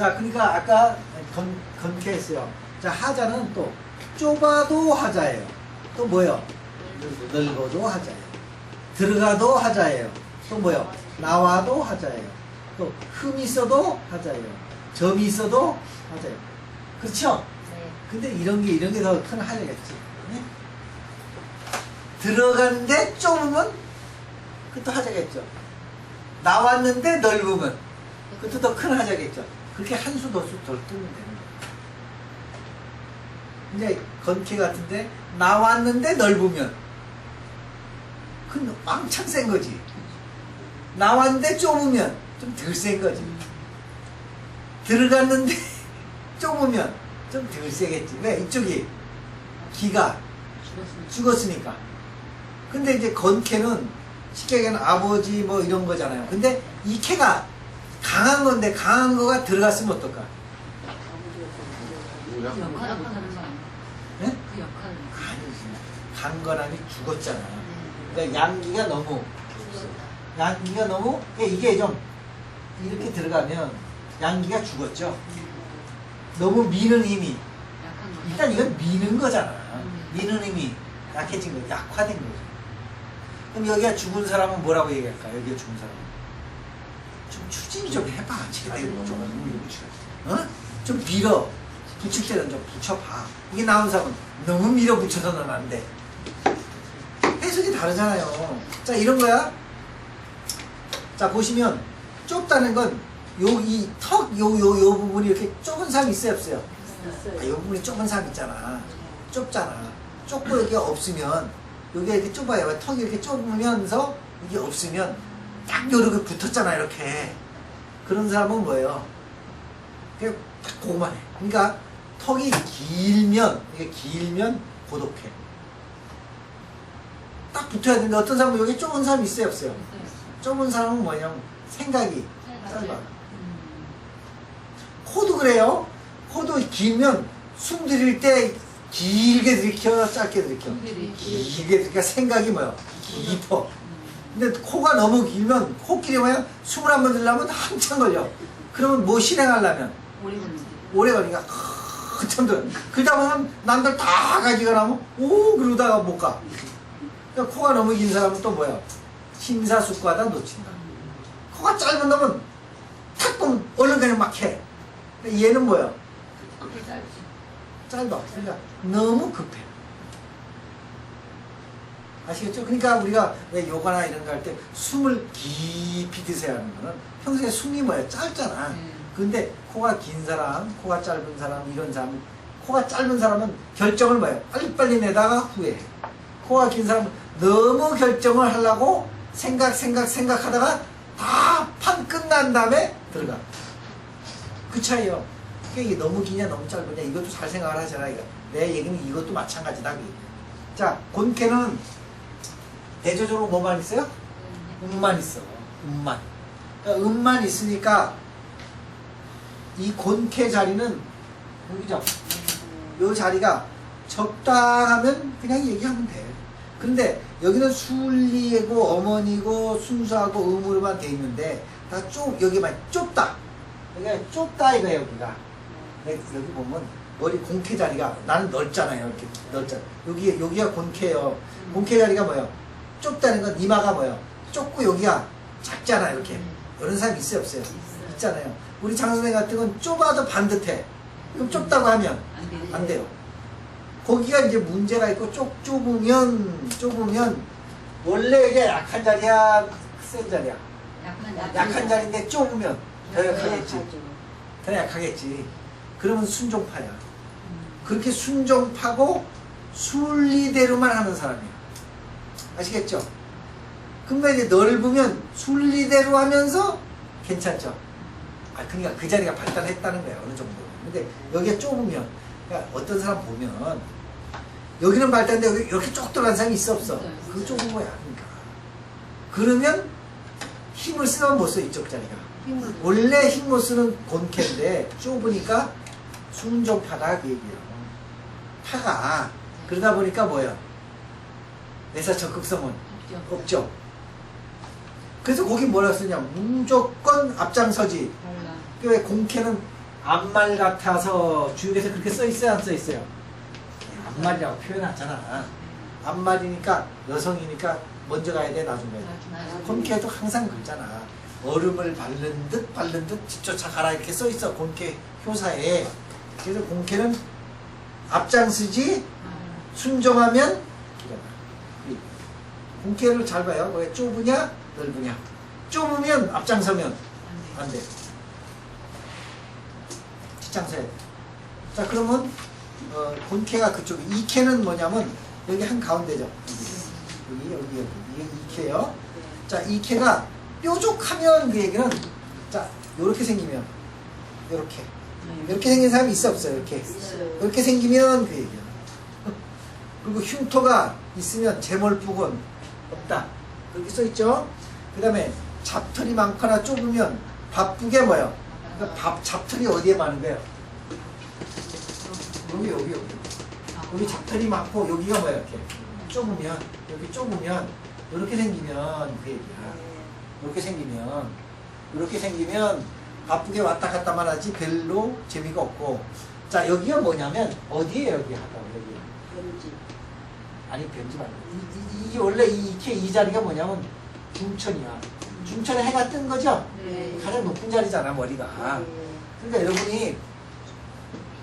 자, 그러니까 아까 건, 건케했어요. 자, 하자는 또 좁아도 하자예요. 또 뭐요? 넓어도 하자예요. 들어가도 하자예요. 또 뭐요? 나와도 하자예요. 또 흠이 있어도 하자예요. 점이 있어도 하자예요. 그렇죠? 네. 근데 이런 게 이런 게 더 큰 하자겠지. 네? 들어갔는데 좁으면 그것도 하자겠죠. 나왔는데 넓으면 그것도 더 큰 하자겠죠. 그렇게 한 수 더 수 덜 뜨면 되는 거예요. 이제 건케 같은데 나왔는데 넓으면 그건 왕창 센 거지. 나왔는데 좁으면 좀 덜 센 거지. 들어갔는데 좁으면 좀 덜 세겠지. 왜? 이쪽이 기가. 죽었으니까. 근데 이제 건캐는 쉽게 얘기하면 아버지 뭐 이런 거잖아요. 근데 이 캐가 강한 건데 강한 거가 들어갔으면 어떨까? 그 역할을 못하는 거 아니에요? 네? 그 역할을 아니지. 강건함이 죽었잖아. 네. 그러니까 양기가 너무. 양기가 너무 그러니까 이게 좀 이렇게 들어가면 양기가 죽었죠. 너무 미는 힘이. 일단 이건 미는 거잖아. 음. 미는 힘이 약해진 거, 약화된 거죠. 그럼 여기가 죽은 사람은 뭐라고 얘기할까? 여기가 죽은 사람은 좀 추진 좀 해봐, 제대로 좀. 어? 좀 밀어. 붙일 때는 좀 붙여봐. 이게 나온 사람은 너무 밀어 붙여서 넣으면 안 돼. 해석이 다르잖아요. 자, 이런 거야. 자, 보시면 좁다는 건 여기 턱, 요, 요, 요 부분이 이렇게 좁은 사람이 있어요, 없어요? 아, 요 부분이 좁은 사람 있잖아. 좁잖아. 좁고 여기 없으면, 여기가 이렇게 좁아요. 턱이 이렇게 좁으면서 이게 없으면 딱 요렇게 붙었잖아, 이렇게. 그런 사람은 뭐예요? 그냥 딱 그거만 해. 그러니까 턱이 길면, 이게 길면 고독해. 딱 붙어야 되는데 어떤 사람은 여기 좁은 사람이 있어요, 없어요? 좁은 사람은 뭐냐면 생각이 짧아. 음. 코도 그래요. 코도 길면 숨 들일 때 길게 들이켜, 짧게 들이켜. 길게 길게 들이켜 생각이 뭐야? 깊어. 음. 근데 코가 너무 길면 코끼리 뭐야? 숨을 한번 들려면 한참 걸려. 그러면 뭐 실행하려면 오래 걸리지. 오래 걸리니까 한참 들어. 그러다 보면 남들 다 가지고 나면 오 그러다가 못 가. 그러니까 코가 너무 긴 사람은 또 뭐야? 심사숙고하다 놓친다. 코가 짧은 놈은 탁 보면 얼른 그냥 막 해. 얘는 뭐야? 짧지. 짧아. 그러니까 너무 급해. 아시겠죠? 그러니까 우리가 왜 요가나 이런 거 할 때 숨을 깊이 드세요 하는 거는 평소에 숨이 뭐야? 짧잖아. 네. 근데 코가 긴 사람, 코가 짧은 사람, 이런 사람, 코가 짧은 사람은 결정을 뭐야? 빨리빨리 내다가 후회해. 코가 긴 사람은 너무 결정을 하려고 생각, 생각, 생각하다가 다 판 끝난 다음에 들어가. 그 차이요. 그게 이게 너무 기냐, 너무 짧으냐, 이것도 잘 생각을 하잖아. 이거. 내 얘기는 이것도 마찬가지다. 그. 자, 곤캐는 대조적으로 뭐만 있어요? 음만 있어. 음만. 그러니까 음만 있으니까 이 곤캐 자리는 여기죠. 요 자리가 적당하면 그냥 얘기하면 돼. 근데 여기는 순리고 어머니고 순수하고 음으로만 돼 있는데 다 좁, 여기만 좁다. 여기가 좁다 이거야 여기가. 네, 여기 보면 머리 공캐 자리가 나는 넓잖아요. 이렇게 넓잖아. 여기 여기가 곤캐요. 곤캐 자리가 뭐예요? 좁다는 건 이마가 뭐예요? 좁고 여기가 작잖아 이렇게. 이런 사람 있어요 없어요? 있잖아요. 우리 장선생 같은 건 좁아도 반듯해. 그럼 좁다고 하면 안 돼. 돼요. 거기가 이제 문제가 있고 좁 좁으면 좁으면 원래 이게 약한 자리야, 센 자리야. 약한 약한 자리인데 좁으면 더 약하겠지. 약하죠. 더 약하겠지. 그러면 순종파야. 음. 그렇게 순종파고 순리대로만 하는 사람이야. 아시겠죠? 근데 이제 넓으면 순리대로 하면서 괜찮죠? 아, 그러니까 그 자리가 발달했다는 거야, 어느 정도. 근데 여기가 좁으면, 그러니까 어떤 사람 보면, 여기는 발달인데 여기 이렇게 쪽 들어간 사람이 있어, 없어? 그. 좁은 거야, 그러니까. 그러면 힘을 쓰면 못 써, 이쪽 자리가. 원래 힘 못 쓰는 곤캐인데 좁으니까 순종파다 그 얘기예요. 파가 그러다 보니까 뭐야? 내사 적극성은 없죠. 없죠. 그래서 거기 뭐라 쓰냐? 무조건 앞장서지. 왜 공캐는 앞말 같아서 주역에서 그렇게 써 있어요, 안 써 있어요? 앞말이라고 표현하잖아. 앞말이니까 여성이니까 먼저 가야 돼, 나중에. 곤캐도 항상 그러잖아. 얼음을 바른 듯 바른 듯 뒤쫓아 가라 이렇게 써 있어 곤캐 효사에. 그래서 곤캐는 앞장서지 순종하면 일어나. 이 곤캐를 잘 봐요. 왜 좁으냐 넓으냐. 좁으면 앞장서면 안 돼. 뒷장서야 돼. 자 그러면 어, 본캐가 그쪽에 이캐는 뭐냐면 여기 한 가운데죠. 여기 여기 여기 이게 이캐요. 자 이캐가 뾰족하면 그 얘기는 자 요렇게 생기면 요렇게 이렇게 생긴 사람이 있어 없어요 이렇게 이렇게 생기면 그 얘기야. 그리고 흉터가 있으면 재멀북은 없다. 그렇게 써 있죠. 그 다음에 잡털이 많거나 좁으면 바쁘게 뭐요? 그러니까 밥 잡털이 어디에 많은 거예요? 여기 여기 여기. 여기 잡털이 많고 여기가 뭐야 이렇게 좁으면 여기 좁으면 이렇게 생기면 그 얘기야. 이렇게 생기면 이렇게 생기면 바쁘게 왔다 갔다만 하지 별로 재미가 없고 자 여기가 뭐냐면 어디에 여기 하다고 여기 아니 변지 말고. 이, 이, 이 원래 이, 이렇게 이 자리가 뭐냐면 중천이야. 중천에 해가 뜬 거죠? 가장 높은 자리잖아 머리가. 그러니까 여러분이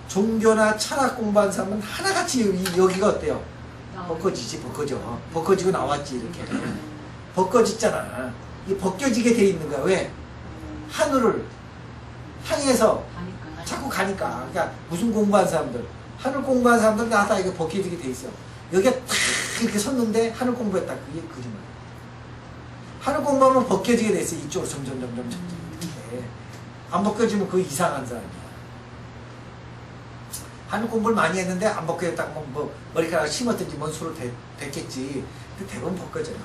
종교나 철학 공부한 사람은 하나같이 여기, 여기가 어때요? 벗겨지지 벗겨져. 벗겨지고 나왔지 이렇게. 벗겨졌잖아. 이 벗겨지게 돼 있는 거야. 왜? 하늘을 향해서 자꾸 가니까. 그러니까 무슨 공부한 사람들. 하늘 공부한 사람들 나다 이게 벗겨지게 돼 있어 여기가 탁 이렇게 섰는데 하늘 공부했다 그게 거짓말. 하늘 공부하면 벗겨지게 돼 있어 이쪽으로 점점 점점 점점. 안 벗겨지면 그 이상한 사람이야. 하늘 공부를 많이 했는데 안 벗겨졌다고 뭐 머리카락 심었든지 뭔 수로 되, 됐겠지. 그 대부분 벗겨져요.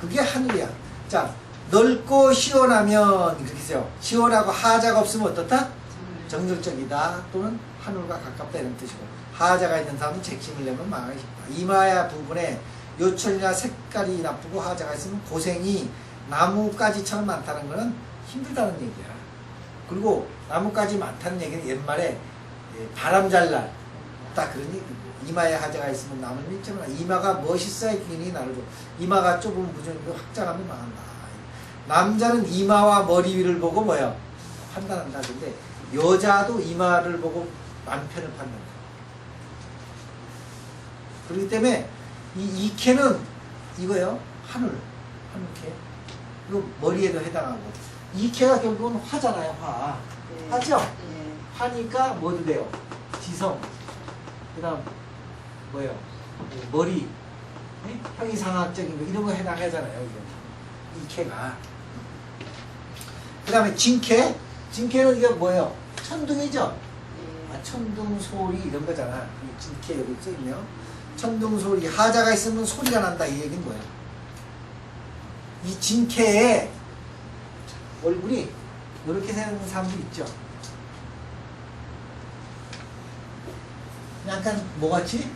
그게 하늘이야. 자 넓고 시원하면 이렇게 써요. 시원하고 하자가 없으면 어떻다? 정열적이다. 또는 하늘과 가깝다 이런 뜻이고 하자가 있는 사람은 재침을 내면 망하기 쉽다. 이마야 부분에 요철이나 색깔이 나쁘고 하자가 있으면 고생이 나무가지처럼 많다는 것은 힘들다는 얘기야. 그리고 나무가지 많다는 얘기는 옛말에 예, 바람 잘날. 딱 그런 얘기. 이마에 하자가 있으면 나무는 믿지마 이마가 멋있어야 기인이 나를 줘. 이마가 좁으면 무조건 확장하면 망한다. 남자는 이마와 머리 위를 보고 뭐야? 판단한다 근데 여자도 이마를 보고 남편을 판단한다 그렇기 때문에 이 이캐는 이거요. 하늘 하늘캐. 이거 머리에도 해당하고. 이캐가 결국은 화잖아요 화. 하죠? 화니까 뭐도 돼요? 지성. 그 다음 뭐예요? 머리. 네? 형이상학적인 거 이런 거 해당하잖아요 이게. 이캐가. 그 다음에 진캐. 진캐는 이게 뭐예요? 천둥이죠? 아, 천둥 소리 이런 거잖아. 이 진캐 여기 써있네요. 천둥 소리 하자가 있으면 소리가 난다 이 얘기는 뭐예요? 이 진캐에 얼굴이 이렇게 생긴 사람도 있죠. 약간 뭐같이?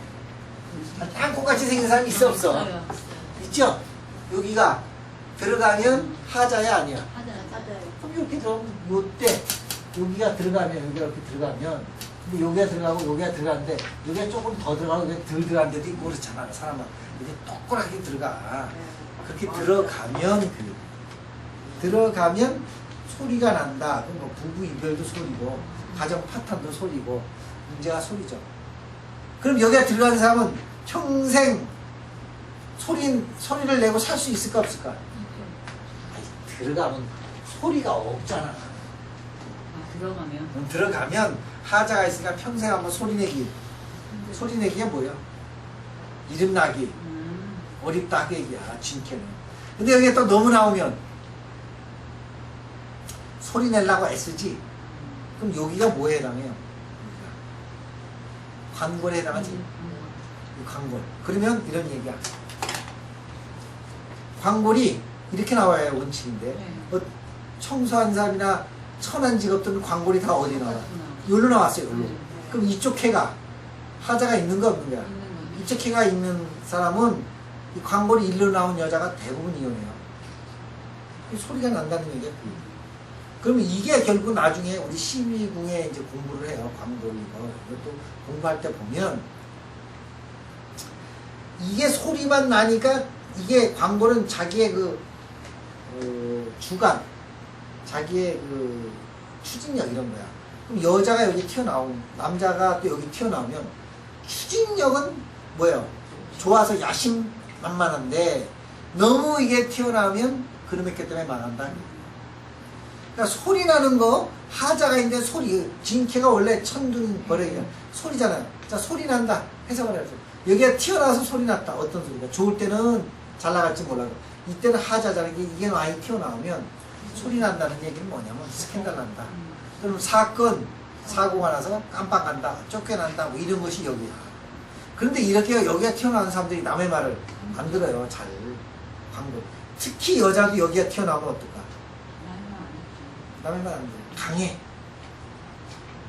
땅콩같이 생긴 사람이 있어 없어? 있죠? 여기가 들어가면 하자야 아니야? 그럼 이렇게 들어가면 요때 여기가 들어가면 여기가 이렇게 들어가면 근데 여기가 들어가고 여기가 들어가는데 여기가 조금 더 들어가고 여기 덜 들어간 데도 있고 그렇잖아 사람은 이렇게 똑똑하게 들어가. 그렇게 들어가면 그 들어가면 소리가 난다. 그럼 뭐 부부 이별도 소리고 가정 파탄도 소리고 문제가 소리죠. 그럼 여기가 들어가는 사람은 평생 소리, 소리를 내고 살 수 있을까 없을까? 아니, 들어가면 소리가 없잖아 들어가면? 그럼 들어가면 하자가 있으니까 평생 한번 소리내기 소리내기가 뭐야? 이름나기 음. 어립다 그 얘기야 진캐는 근데 여기에 또 너무 나오면 소리 내려고 애쓰지 그럼 여기가 뭐에 해당해요? 관골에 해당하지 이 관골 그러면 이런 얘기야 관골이 이렇게 나와야 원칙인데 네. 어, 청소한 사람이나 천한 직업들은 관골이 다 어디 나와? 여기로 나왔어요 여기로 음. 그럼 이쪽 해가 하자가 있는 거 없는 거야 이쪽 해가 있는 사람은 이 광고리 일로 나온 여자가 대부분 이혼해요. 이 소리가 난다는 얘기야. 그러면 이게 결국 나중에 우리 심의궁에 이제 공부를 해요. 광고 이거. 이것도 공부할 때 보면 이게 소리만 나니까 이게 광고는 자기의 그 어, 주관, 자기의 그 추진력 이런 거야. 여자가 여기 튀어나오면 남자가 또 여기 튀어나오면 추진력은 뭐예요? 좋아서 야심만만한데 너무 이게 튀어나오면 그놈의 게 때문에 망한다. 그러니까 소리 나는 거 하자가 있는데 소리 진캐가 원래 천둥 버려야 소리잖아요. 자 소리 난다 해석을 해서 여기가 튀어나와서 소리 났다 어떤 소리가 좋을 때는 잘 나갈지 몰라도 이때는 하자잖아요. 이게 많이 튀어나오면 소리 난다는 얘기는 뭐냐면 스캔들 난다. 음. 그럼 사건 사고가 나서 깜빡 간다 쫓겨난다 뭐 이런 것이 여기야. 그런데 이렇게 여기가 튀어나오는 사람들이 남의 말을 안 들어요. 잘 광고. 특히 여자도 여기가 튀어나오면 어떨까? 남의 말 안 들어. 강해.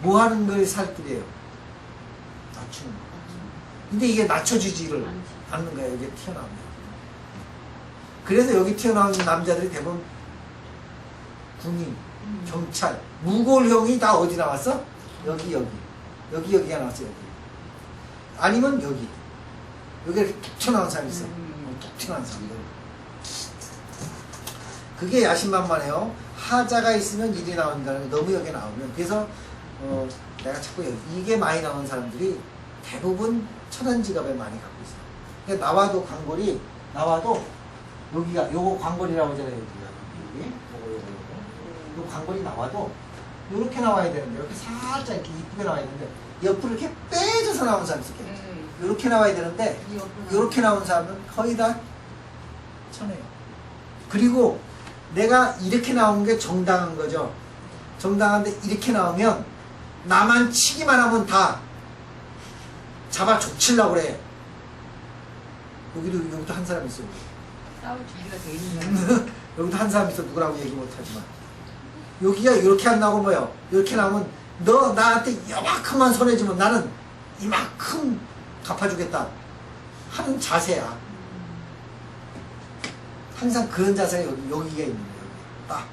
뭐 하는 거에 살뜰해요? 낮추는 거. 근데 이게 낮춰주지를 지. 않는 거야. 여기 튀어나오면. 그래서 여기 튀어나오는 남자들이 대부분 군인, 음. 경찰, 무골형이 다 어디 나왔어? 여기 여기. 여기 여기가 나왔어 여기. 아니면 여기. 여기 이렇게 툭 튀어나온 사람이 있어. 음. 툭 튀어나온 사람들. 그게 야심만만해요. 하자가 있으면 일이 나온다는 게 너무 여기 나오면. 그래서 어, 내가 자꾸 여기, 이게 많이 나온 사람들이 대부분 천안지갑을 많이 갖고 있어. 그러니까 나와도 광골이 나와도 여기가 요거 광골이라고 하잖아요. 여기가 여기 요거 요거 요거 요 광골이 나와도 요렇게 나와야 되는데 이렇게 살짝 이렇게 이쁘게 나와야 되는데 옆으로 이렇게 빼져서 나온 사람이 있어. 네. 요렇게 나와야 되는데 이 이렇게 나온 사람은 거의 다 천해요. 그리고 내가 이렇게 나온 게 정당한 거죠. 정당한데 이렇게 나오면 나만 치기만 하면 다 잡아 족치려고 그래. 여기도 여기도 한 사람 있어. 싸울 준비가 돼 있는. 여기도 한 사람 있어. 누구라고 얘기 못 하지만. 여기가 이렇게 안 나오고 뭐요? 이렇게 나오면 너 나한테 이만큼만 손해주면 나는 이만큼 갚아주겠다 하는 자세야. 항상 그런 자세가 여기, 여기가 있는 거예요. 딱.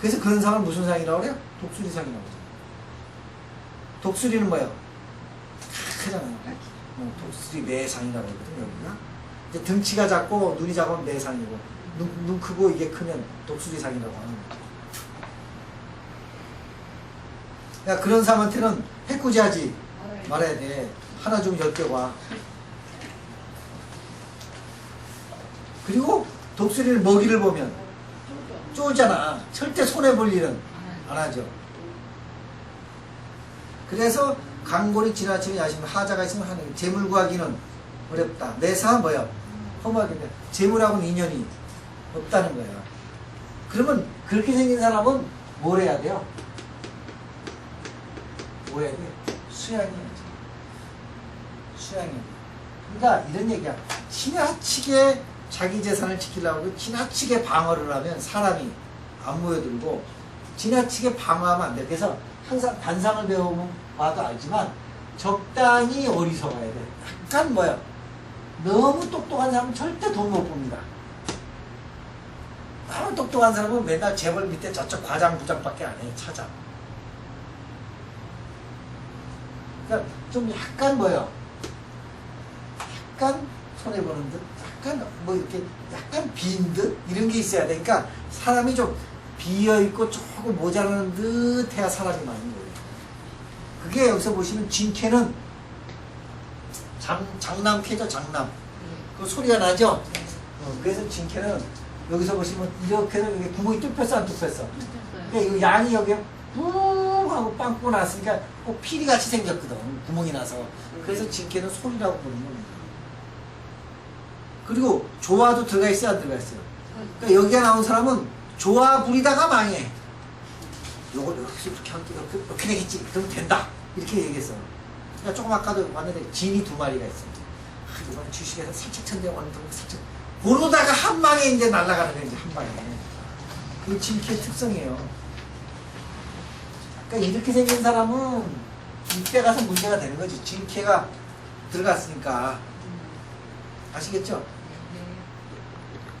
그래서 그런 상을 무슨 상이라고 그래요? 독수리 상이라고 그러죠. 독수리는 뭐예요? 크잖아요. 어, 독수리 매상이라고 그러거든요, 여기가. 등치가 작고 눈이 작으면 매상이고, 눈, 눈 크고 이게 크면 독수리상이라고 하는 거예요. 그러니까 그런 사람한테는 해코지하지 말아야 돼. 하나 좀 열겨봐. 그리고 독수리를 먹이를 보면 쪼잖아. 절대 손해 볼 일은 안 하죠. 그래서 강골이 지나치면 야심 하자가 있으면 하는. 재물 구하기는 어렵다. 매사 뭐야? 험하겠네. 재물하고는 인연이 없다는 거야. 그러면 그렇게 생긴 사람은 뭘 해야 돼요? 뭐 해야 돼? 수양해야지. 수양해. 그러니까 이런 얘기야. 지나치게 자기 재산을 지키려고 지나치게 방어를 하면 사람이 안 모여들고 지나치게 방어하면 안 돼. 그래서 항상 반상을 배우면 봐도 알지만 적당히 어리석어야 돼. 약간 뭐야. 너무 똑똑한 사람은 절대 돈 못 봅니다. 너무 똑똑한 사람은 맨날 재벌 밑에 저쪽 과장 부장밖에 안 해. 찾아. 그러니까 좀 약간 뭐요. 약간 손해보는 듯, 약간 뭐 이렇게 약간 빈 듯, 이런 게 있어야 돼. 그러니까 사람이 좀 비어있고 조금 모자라는 듯 해야 사람이 많은 거예요. 그게 여기서 보시면 진캐는 장, 장남캐죠, 장남. 그 소리가 나죠? 어, 그래서 진캐는 여기서 보시면 이렇게는 이게 구멍이 뚫혔어, 안 뚫혔어? 그러니까 이거 양이 여기에 뿡 하고 빵꾸 났으니까 꼭 피리 같이 생겼거든. 구멍이 나서. 그래서 진캐는 소리라고 부르는 겁니다. 그리고 조화도 들어가 있어요, 안 들어가 있어요? 그러니까 여기가 나온 사람은 조화 부리다가 망해. 요걸 이렇게 이렇게 할게 이렇게, 이렇게 되겠지. 그럼 된다. 이렇게 얘기했어. 그러니까 조금 아까도 봤는데 진이 두 마리가 있어. 아, 이번 주식에서 살짝 천대 왔는데 살짝 모르다가 한 방에 이제 날아가는 이제 한 방에. 그게 진캐의 특성이에요. 그러니까 이렇게 생긴 사람은 이때 가서 문제가 되는 거지. 진캐가 들어갔으니까. 아시겠죠?